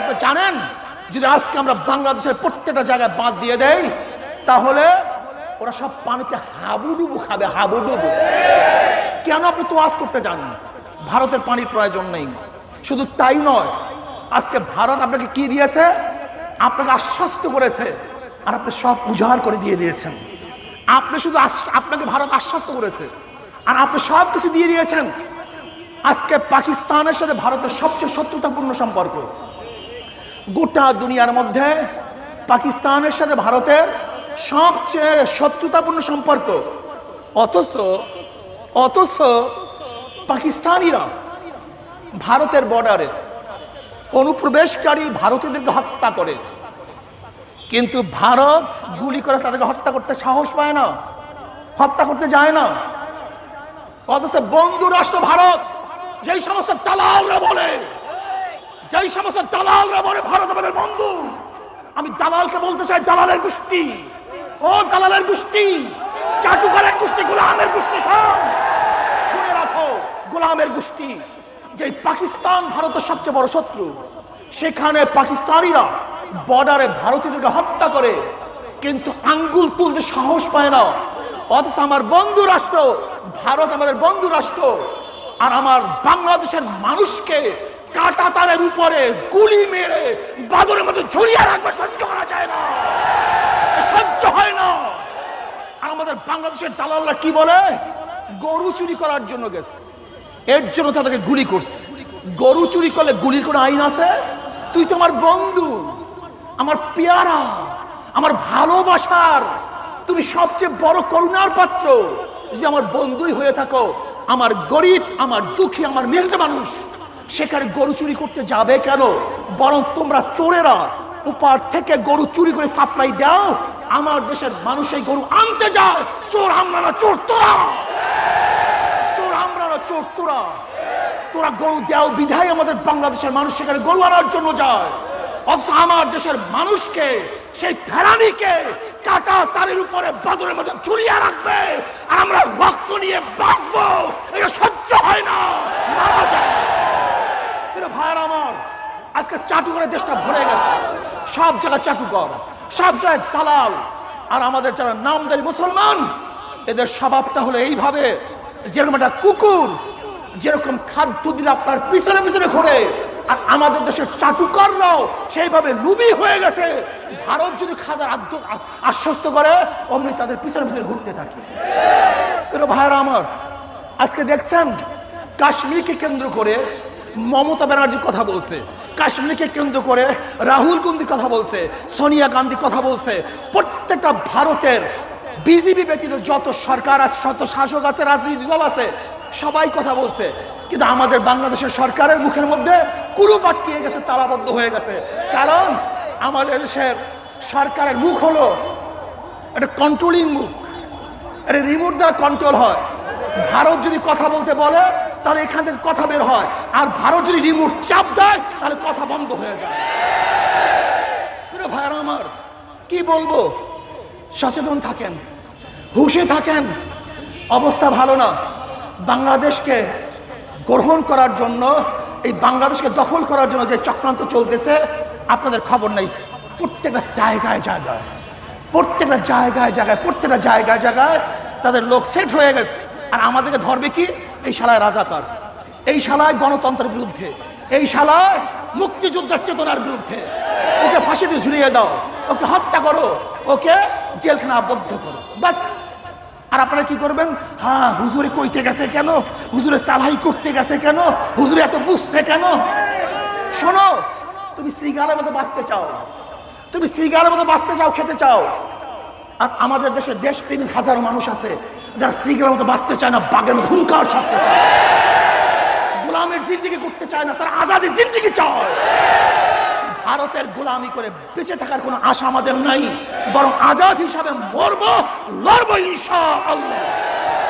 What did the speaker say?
আপনি জানেন? যদি আজকে আমরা বাংলাদেশের প্রত্যেকটা জায়গায় বাঁধ দিয়ে দেই, তাহলে ওরা সব পানিতে হাবুডুবু খাবে, হাবুডুবু। কেন আপনি তো আজ করতে যান ভারতের পানির প্রয়োজন নেই। শুধু তাই নয়, আজকে ভারত আপনাকে কি দিয়েছে? আপনাকে আশ্বস্ত করেছে আর আপনি সব উজাড় করে দিয়ে দিয়েছেন। আপনি শুধু আপনাকে ভারত আশ্বস্ত করেছে আর আপনি সব কিছু দিয়ে দিয়েছেন। আজকে পাকিস্তানের সাথে ভারতের সবচেয়ে শত্রুতাপূর্ণ সম্পর্ক। গোটা দুনিয়ার মধ্যে পাকিস্তানের সাথে ভারতের সবচেয়ে শত্রুতাপূর্ণ সম্পর্ক। অথচ অথচ পাকিস্তানিরা ভারতের বর্ডারে অনুপ্রবেশকারী ভারতীয়দেরকে হত্যা করে। কিন্তু ভারত গুলি করে তাদেরকে হত্যা করতে সাহস পায় না, হত্যা করতে যায় না। অথচ বন্ধু রাষ্ট্র ভারত, যেই সমস্ত দালালরা বলে যেই সমস্ত দালালরা বলে ভারত আমাদের বন্ধু, আমি দালালকে বলতে চাই দালালের গোষ্ঠী। ও দালালের গোষ্ঠী চাটুকারের গোষ্ঠী, গোলামের গোষ্ঠী সব। শুনে রাখো, গোলামের গোষ্ঠী যে পাকিস্তান ভারতের সবচেয়ে বড় শত্রু, সেখানে পাকিস্তানিরা বর্ডারে ভারতীয়দেরকে হত্যা করে, কিন্তু আঙ্গুল তুলতে সাহস পায় না। অথচ আমার বন্ধু রাষ্ট্র, ভারত আমাদের বন্ধু রাষ্ট্র। আর আমার বাংলাদেশের মানুষকে কাটা তারের উপরে গুলি মেরে বাদরের মধ্যে ঝুলিয়ে রাখবে, সহ্য করা যায় না। সহ্য হয় না। আর আমাদের বাংলাদেশের দালালরা কি বলে? গরু চুরি করার জন্য গেছে। এর জন্য তাদেরকে গুলি করছে। গরু চুরি করলে গুলির কোনো আইন আছে? তুই তো আমার বন্ধু, আমার পেয়ারা, আমার ভালোবাসার। তুমি সবচেয়ে বড় করুণার পাত্র। যদি আমার বন্ধুই হয়ে থাকো আমার গরিব, আমার দুঃখী, আমার মেহনত মানুষ, সেখানে গরু চুরি করতে যাবে কেন? বরং তোমরা চোরেরা উপার থেকে গরু চুরি করে সাপ্লাই দাও। আমার দেশের মানুষ এই গরু আনতে যায় চোর আমরা চোর তোরা। চোর আমরা চোর তোরা। তোরা গরু দেও বিধায় আমাদের বাংলাদেশের মানুষ সেখানে গরু আনার জন্য যায়। অথচ আমার দেশের মানুষকে, সেই ফেরানিকে তারের উপরে বাদরের মধ্যে ঝুলিয়ে রাখবে। আর আমরা রক্ত নিয়ে বাঁচবো। এটা সহ্য হয় না। মারা যায়। ভাইয়ার আমার, আজকে চাটু করে দেশটা ভরে গেছে। সব জায়গায় চাটুকর সব জায়গায় দালাল। আর আমাদের যারা নামদারি মুসলমান, এদের স্বভাবটা হলো এইভাবে। যেরকম একটা কুকুর, যেরকম খাদ্য দিলে আপনার পিছনে পিছনে ঘোরে। আর আমাদের দেশের চাটুকাররাও সেইভাবে লুবি হয়ে গেছে। ভারত যদি খাদার আদ্য- আশ্বস্ত করে, অমনি তাদের পিছনে পিছনে ঘুরতে থাকে। কিন্তু ভাইয়ারা আমার, আজকে দেখছেন, কাশ্মীরকে কেন্দ্র করে মমতা ব্যানার্জি কথা বলছে। কাশ্মীরকে কেন্দ্র করে রাহুল গান্ধী কথা বলছে, সোনিয়া গান্ধী কথা বলছে। প্রত্যেকটা ভারতের বিজেপি ব্যতীত যত সরকার আছে, যত শাসক আছে রাজনীতি দল আছে, সবাই কথা বলছে। কিন্তু আমাদের বাংলাদেশের সরকারের মুখের মধ্যে কুরু পাটকিয়ে গেছে, তালাবদ্ধ হয়ে গেছে। কারণ আমাদের দেশের সরকারের মুখ হলো একটা কন্ট্রোলিং মুখ। এটা রিমোট দ্বারা কন্ট্রোল হয়। ভারত যদি কথা বলতে বলে, তাহলে এখান থেকে কথা বের হয়। আর ভারত যদি রিমোট চাপ দেয়, তাহলে কথা বন্ধ হয়ে যায়। ভাইয়ারা আমার, কি বলব? সচেতন থাকেন, হুশে থাকেন। অবস্থা ভালো না। বাংলাদেশকে গ্রহণ করার জন্য, এই বাংলাদেশকে দখল করার জন্য যে চক্রান্ত চলতেছে, আপনাদের খবর নেই। প্রত্যেকটা জায়গায় জায়গায়, প্রত্যেকটা জায়গায় জায়গায়, প্রত্যেকটা জায়গায় জায়গায় তাদের লোক সেট হয়ে গেছে। আর আমাদেরকে ধরবে কি? এই শালায় রাজাকার, এই শালায় গণতন্ত্রের বিরুদ্ধে, এই শালায় মুক্তিযুদ্ধের চেতনার বিরুদ্ধে। ওকে ফাঁসি দিয়ে ঝুলিয়ে দাও, ওকে হত্যা করো, ওকে জেলখানা আবদ্ধ করো। বাস। আর আপনারা কি করবেন? হ্যাঁ হুজুরে কইতে গেছে কেন? হুজুরে চালাই করতে গেছে কেন? হুজুরে এত বুঝছে কেন? শোনো, তুমি শ্রীগালের মতো বাঁচতে চাও। তুমি শ্রীগালের মতো বাঁচতে চাও, খেতে চাও। আর আমাদের দেশে দেশপ্রেমিক হাজারো মানুষ আছে, যারা শ্রীগালের মতো বাঁচতে চায় না, বাঘের মতো হুঙ্কার ছাড়তে চায়। গোলামের জিন্দিগি করতে চায় না, তারা আজাদের জিন্দিগি চায়। ভারতের গোলামি করে বেঁচে থাকার কোনো আশা আমাদের নাই, বরং আজাদ হিসাবে মরবো, লড়বো ইনশা আল্লাহ